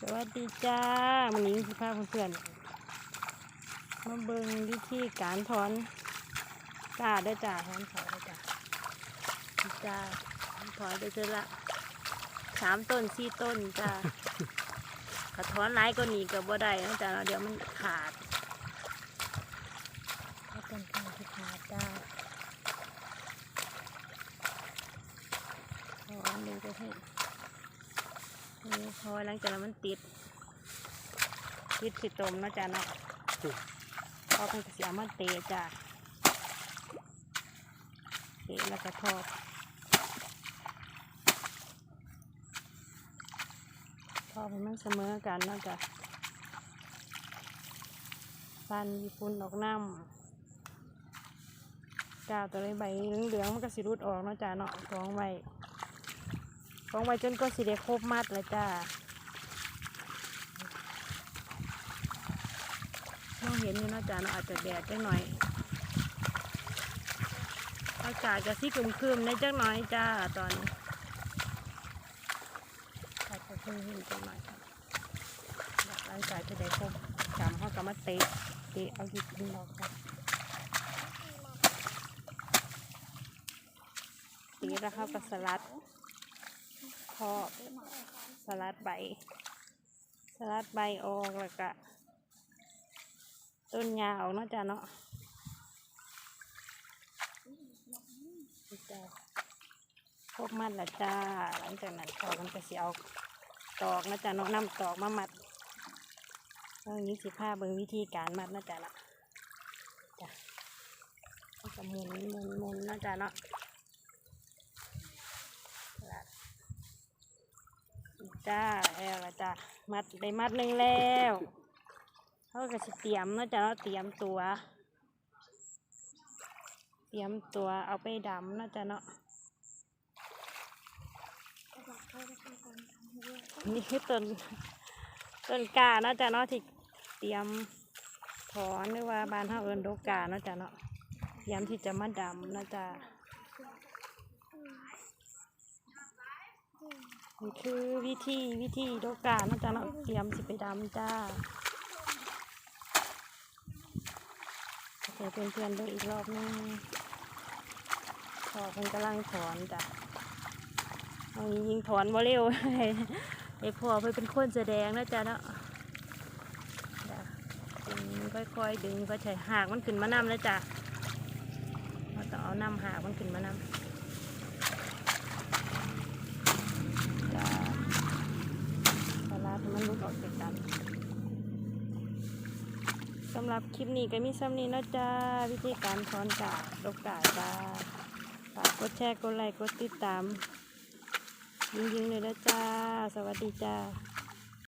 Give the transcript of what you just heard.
สวัสดีจ้าวันนี้พี่พาเพื่อนๆมาเบิ่งวิธีการถอนกล้าได้จ้าถอนเขาได้จ้าจ้าถอนไปเจอละสามต้นสี่ต้นจ้าถ้าถอนหลายก็หนีกับบ่ได้นะจ้าเดี๋ยวมันขาดถ้าต้นข้างที่ขาดจ้าถอนดูก็ให้นี่ พอหลังจากนั้นมันติดติดสิตมเนาะจ้ะเนาะพอเป็นเสียมันเตะจ้ะเตะแล้วก็ทอดทอดให้มันเสมอกันเนาะจ้ะฟันญี่ปุ่นออกน้ำจ้าตัวใบเหลืองๆมันก็สิรุดออกเนาะจ้ะเนาะกองไว้ ของไว้จนก็สิได้ครบมัดแล้วจ้ามองเห็นอยู่นะจ้าเนาะอาจจะแดดจังหน่อยอากาศจะซีกึมคืมในจังหน่อยจ้าตอนนี้อาจจะเพิ่งเห็นจังหน่อยครับหลังจากจะได้ครบจำเขาก็มาเตะเตะเอาหยิบขึ้นดอกครับตีแล้วเขาก็สลัด คอบสลัดใบ สลัดใบออกแล้วก็ต้นยาออกเนาะจ้ะเนาะนี่จ้ะคบมัดละจ้า หลังจากนั้นเขามันก็สิเอาตอกนะจ๊ะเนาะนำตอกมามัดเรื่องนี้สิผ้าเบิ่งวิธีการมัดนะจ๊ะเนาะจ้ะก็หมุนหมุนหมุนนะจ๊ะเนาะ จ้าแล้วละจ้ามัดได้มัดหนึ่งแล้วเขาก็จะเตรียมนาะจ้าเนาะเตรียมตัว เตรียมตัวเอาไปดำนาะจ้าเนาะนี่คือต้นต้นกาเนาะจ้าเนาะที่เตรียมถอนหรือว่าบานเฮาเอินโดกาเนาะจ้าเนาะเตรียมที่จะมาดำนาะจ้า นี่คือวิธีวิธีโดกาเนาะจ้าเนาะเตรียมสิไปดำจ้าเดี๋ยวเพื่อนๆดูอีกรอบนึงพอเพิ่นกำลังถอนจ้ะเอายิงถอนบ่เร็วไอ้พ่อเพิ่นเป็นคนแสดงนะจ้ะเนาะจ้ะดึงค่อยๆดึงก็ใช้หากมันขึ้นมานำแล้วจ้ะเราต้องเอานำหากมันขึ้นมานำ จะสลัดให้มันหลุดออกจากกัน สำหรับคลิปนี้ก็มีซ้ำนี้นะจ้า วิธีการถอนกาดกกาจ้าฝากกดแชร์กดไลค์กดติดตามยิงๆเลยนะจ้า สวัสดีจ้า